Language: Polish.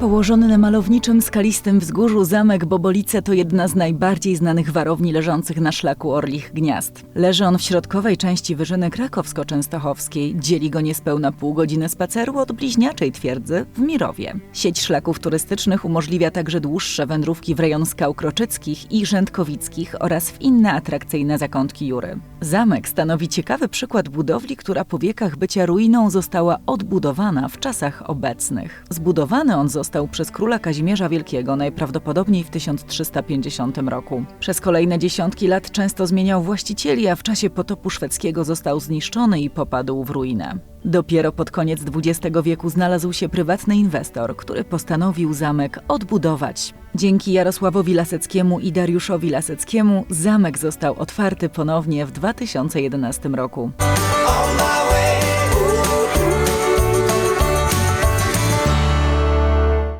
Położony na malowniczym, skalistym wzgórzu zamek Bobolice to jedna z najbardziej znanych warowni leżących na szlaku Orlich Gniazd. Leży on w środkowej części Wyżyny Krakowsko-Częstochowskiej. Dzieli go niespełna pół godziny spaceru od bliźniaczej twierdzy w Mirowie. Sieć szlaków turystycznych umożliwia także dłuższe wędrówki w rejon skał kroczyckich i rzędkowickich oraz w inne atrakcyjne zakątki Jury. Zamek stanowi ciekawy przykład budowli, która po wiekach bycia ruiną została odbudowana w czasach obecnych. Zbudowany on został przez króla Kazimierza Wielkiego najprawdopodobniej w 1350 roku. Przez kolejne dziesiątki lat często zmieniał właścicieli, a w czasie potopu szwedzkiego został zniszczony i popadł w ruinę. Dopiero pod koniec XX wieku znalazł się prywatny inwestor, który postanowił zamek odbudować. Dzięki Jarosławowi Laseckiemu i Dariuszowi Laseckiemu zamek został otwarty ponownie w 2011 roku.